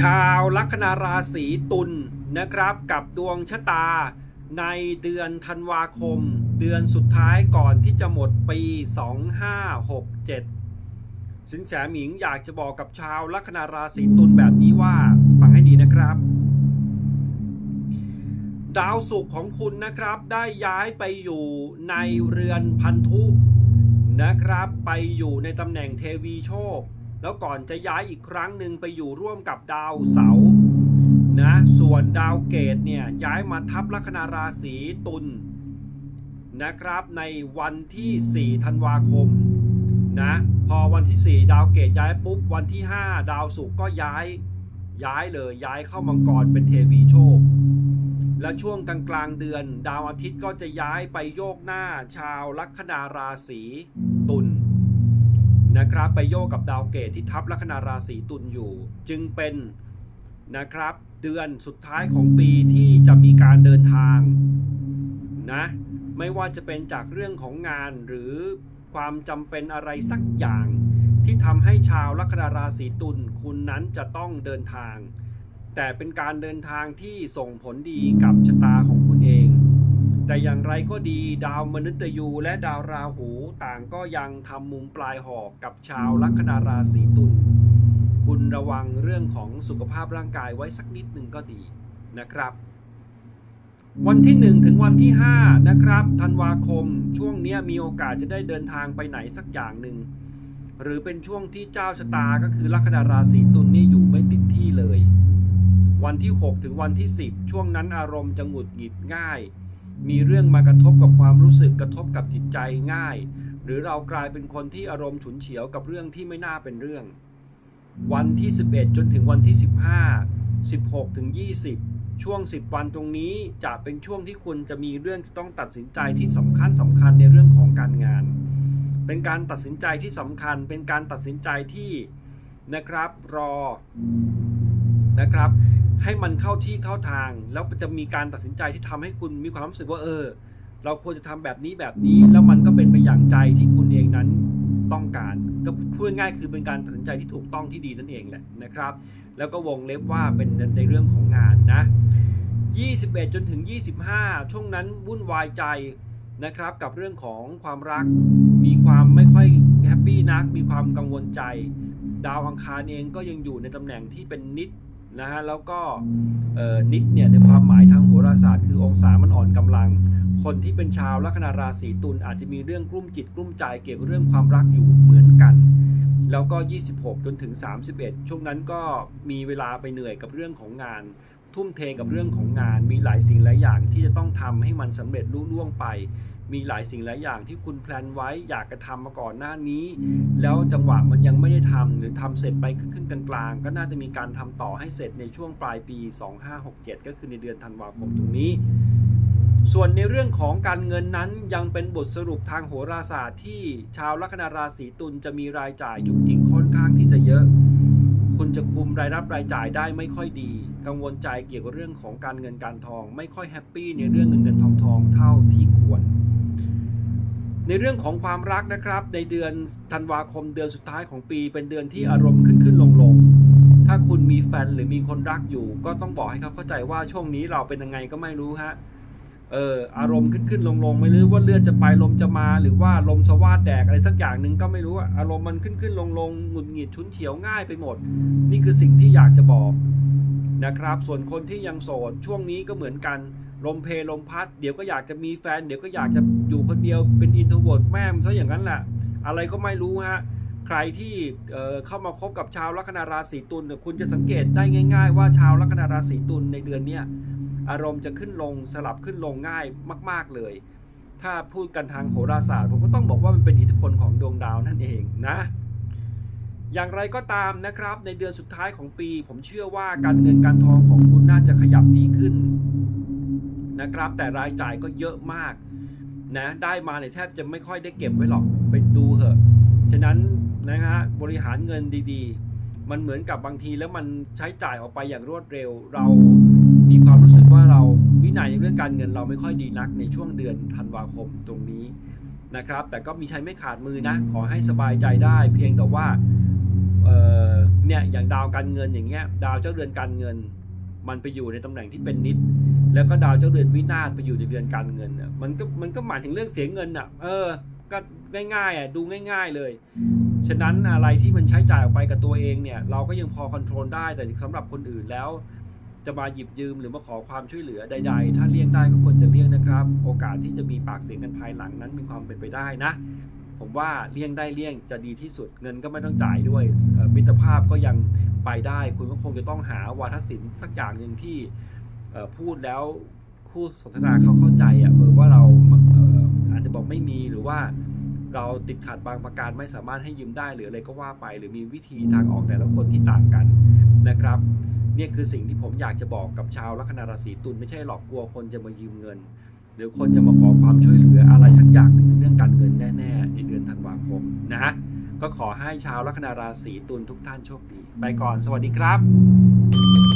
ชาวลัคนาราศีตุลนะครับกับดวงชะตา ในเดือนธันวาคม เดือนสุดท้ายก่อนที่จะหมดปี 2567 สินแสหมิงอยากจะบอกกับชาวลัคนาราศีตุลแบบนี้ว่าฟังให้ดีนะครับ ดาวศุกร์ของคุณนะครับได้ย้ายไปอยู่ในเรือนพันธุนะครับ ไปอยู่ในตำแหน่งเทวีโชค แล้วก่อนจะย้ายอีกครั้งหนึ่งไปอยู่ร่วมกับดาวเสาร์นะส่วนดาวเกตเนี่ยย้ายมาทับลัคนาราศีตุลนะครับในวันที่ 4 ธันวาคมนะพอวันที่ 4 ดาวเกตย้ายปุ๊บวันที่ 5 ดาวศุกร์ก็ย้ายย้ายเลยย้ายเข้ามังกรเป็นเทวีโชค และช่วงกลางกลางๆเดือน ดาวอาทิตย์ก็จะย้ายไปโยกหน้าชาวลัคนาราศี นะครับไปโยกกับดาวเกตที่ทับลัคนาราศีตุลอยู่ จึงเป็นนะครับเดือนสุดท้ายของปีที่จะมีการเดินทางนะไม่ว่าจะเป็นจากเรื่องของงานหรือความจำเป็นอะไรสักอย่าง ที่ทำให้ชาวลัคนาราศีตุลคุณนั้นจะต้องเดินทาง แต่เป็นการเดินทางที่ส่งผลดีกับชะตาของคุณเอง แต่อย่างไรก็ดีดาวมนุษย์ยูและดาวราหูต่างก็ยังทำมุมปลายหอกกับชาวลัคนาราศีตุลคุณระวังเรื่องของสุขภาพร่างกายไว้สักนิดหนึ่งก็ดีนะครับ วันที่ 1 ถึงวันที่ 5 นะครับธันวาคมช่วงนี้มีโอกาสจะได้เดินทางไปไหนสักอย่างหนึ่งหรือเป็นช่วงที่เจ้าชะตาก็คือลัคนาราศีตุลนี่อยู่ไม่ติดที่เลย วันที่ 6 ถึงวันที่ 10 ช่วงนั้นอารมณ์จะหงุดหงิดง่าย มีเรื่องมากระทบกับความรู้สึกกระทบกับจิตใจง่าย หรือเรากลายเป็นคนที่อารมณ์ฉุนเฉียวกับเรื่องที่ไม่น่าเป็นเรื่อง วันที่ 11 จนถึงวันที่ 15 16ถึง20 ช่วง 10 วันตรงนี้จะเป็นช่วงที่คุณจะมีเรื่องต้องตัดสินใจที่สำคัญสำคัญในเรื่องของการงาน เป็นการตัดสินใจที่สำคัญ เป็นการตัดสินใจที่นะครับรอนะครับ ให้มันเข้าที่เข้าทาง แล้วจะมีการตัดสินใจที่ทำให้คุณมีความรู้สึกว่าเออ เราควรจะทำแบบนี้แบบนี้ แล้วมันก็เป็นไปอย่างใจที่คุณเองนั้นต้องการก็พูดง่ายคือเป็นการตัดสินใจที่ถูกต้องที่ดีนั่นเองแหละนะครับ แล้วก็วงเล็บว่าเป็นในเรื่องของงานนะ 21 จนถึง 25 ช่วงนั้นวุ่นวายใจนะครับกับเรื่องของความรัก มีความไม่ค่อยแฮปปี้นัก มีความกังวลใจ ดาวอังคารเองก็ยังอยู่ในตำแหน่งที่เป็นนิด นะฮะแล้วก็นิดเนี่ยในความหมายทางโหราศาสตร์คือองศามันอ่อนกำลัง คนที่เป็นชาวลัคนาราศีตุลอาจจะมีเรื่องกลุ้มจิตกลุ้มใจเกี่ยวกับเรื่องความรักอยู่เหมือนกัน แล้วก็ 26 จนถึง 31 ช่วงนั้นก็มีเวลาไปเหนื่อยกับเรื่องของงาน ทุ่มเทกับเรื่องของงาน มีหลายสิ่งหลายอย่างที่จะต้องทำให้มันสำเร็จลุล่วงไป มีหลายสิ่งหลายอย่างที่คุณแพลนไว้อยากจะทำมาก่อนหน้านี้ แล้วจังหวะมันยังไม่ได้ทำหรือทำเสร็จไปครึ่งๆกลางๆ ก็น่าจะมีการทำต่อให้เสร็จในช่วงปลายปี 2567 ก็คือในเดือนธันวาคมตรงนี้ ส่วนในเรื่องของการเงินนั้นยังเป็นบทสรุปทางโหราศาสตร์ที่ชาวลัคนาราศีตุลจะมีรายจ่ายจุกจิกค่อนข้างที่จะเยอะคุณจะคุมรายรับรายจ่ายได้ไม่ค่อยดี กังวลใจเกี่ยวกับเรื่องของการเงินการทอง ไม่ค่อยแฮปปี้ในเรื่องเงินเงินทองทองเท่าที่ควร ในเรื่องของความรักนะครับ ในเดือนธันวาคมเดือนสุดท้ายของปี เป็นเดือนที่อารมณ์ขึ้นขึ้นลงลงถ้าคุณมีแฟนหรือมีคนรักอยู่ ก็ต้องบอกให้เขาเข้าใจว่าช่วงนี้เราเป็นยังไงก็ไม่รู้ฮะเอออารมณ์ขึ้นขึ้นลงลงไม่รู้ว่าเลือดจะไปลมจะมา หรือว่าลมสวาดแดกอะไรสักอย่างหนึ่งก็ไม่รู้อารมณ์มันขึ้นขึ้นลงลงหงุดหงิดชุนเฉียวง่ายไปหมด นี่คือสิ่งที่อยากจะบอกนะครับ ส่วนคนที่ยังโสดช่วงนี้ก็เหมือนกัน ลมเพลลมพัด เดี๋ยวก็อยากจะมีแฟน เดี๋ยวก็อยากจะอยู่คนเดียวเป็นอินโทรเวิร์ดแม่มซะอย่างนั้นแหละ อะไรก็ไม่รู้ฮะใครที่เเข้ามาคบกับชาวลัคนาราศีตุลคุณจะสังเกตได้ง่าย ๆ ว่าชาวลัคนาราศีตุลในเดือนเนี้ยอารมณ์จะขึ้นลงสลับขึ้นลงง่ายมาก ๆเลย ถ้าพูดกันทางโหราศาสตร์ผมก็ต้องบอกว่ามันเป็นอิทธิพลของดวงดาวนั่นเองนะ อย่างไรก็ตามนะครับ ในเดือนสุดท้ายของปี ผมเชื่อว่าการเงินการทองของคุณน่าจะขยับดีขึ้น นะครับ แต่รายจ่ายก็เยอะมากนะได้มาเนี่ยแทบจะไม่ค่อยได้เก็บไว้หรอกไปดูเถอะฉะนั้นนะฮะบริหารเงินดีๆ มันเหมือนกับบางทีแล้วมันใช้จ่ายออกไปอย่างรวดเร็ว เรามีความรู้สึกว่าเราวินัยในเรื่องการเงินเราไม่ค่อยดีนักในช่วงเดือนธันวาคมตรงนี้นะครับ แต่ก็มีใช้ไม่ขาดมือนะ ขอให้สบายใจได้ เพียงแต่ว่าเออเนี่ยอย่างดาวการเงินอย่างเงี้ยดาวเจ้าเรือนการเงิน มันไปอยู่ในตำแหน่งที่เป็นนิด แล้วก็ดาวเจ้าเรือนวินาศไปอยู่ในเรือนการเงินอะมันก็มันก็หมายถึงเรื่องเสียเงินอะ เออ ก็ง่ายๆอะดูง่าย ๆเลย ฉะนั้นอะไรที่มันใช้จ่ายออกไปกับตัวเองเนี่ย เราก็ยังพอคอนโทรลได้แต่สำหรับคนอื่นแล้ว จะมาหยิบยืมหรือมาขอความช่วยเหลือใด ๆ ถ้าเลี่ยงได้ก็ควรจะเลี่ยงนะครับ โอกาสที่จะมีปากเสียงกันภายหลังนั้นมีความเป็นไปได้นะ ผมว่าเลี่ยงได้เลี่ยงจะดีที่สุดเงินก็ไม่ต้องจ่ายด้วยมิตรภาพก็ยังไปได้ คุณก็คงจะต้องหาวาทศิลป์สักอย่างหนึ่งที่ พูดแล้วคู่สนทนาเขาเข้าใจอะเออว่าเราเอออาจจะบอกไม่มีหรือว่าเราติดขัดบางประการไม่สามารถให้ยืมได้หรืออะไรก็ว่าไป หรือมีวิธีทางออกแต่ละคนที่ต่างกันนะครับเนี่ยคือสิ่งที่ผมอยากจะบอกกับชาวลัคนาราศีตุลไม่ใช่หลอกกลัวคนจะมายืมเงิน หรือคนจะมาขอความช่วยเหลืออะไรสักอย่างหนึ่งในเรื่องการเงินแน่ๆในเดือนธันวาคมนะก็ขอให้ชาวลัคนาราศีตุลทุกท่านโชคดี ไปก่อนสวัสดีครับ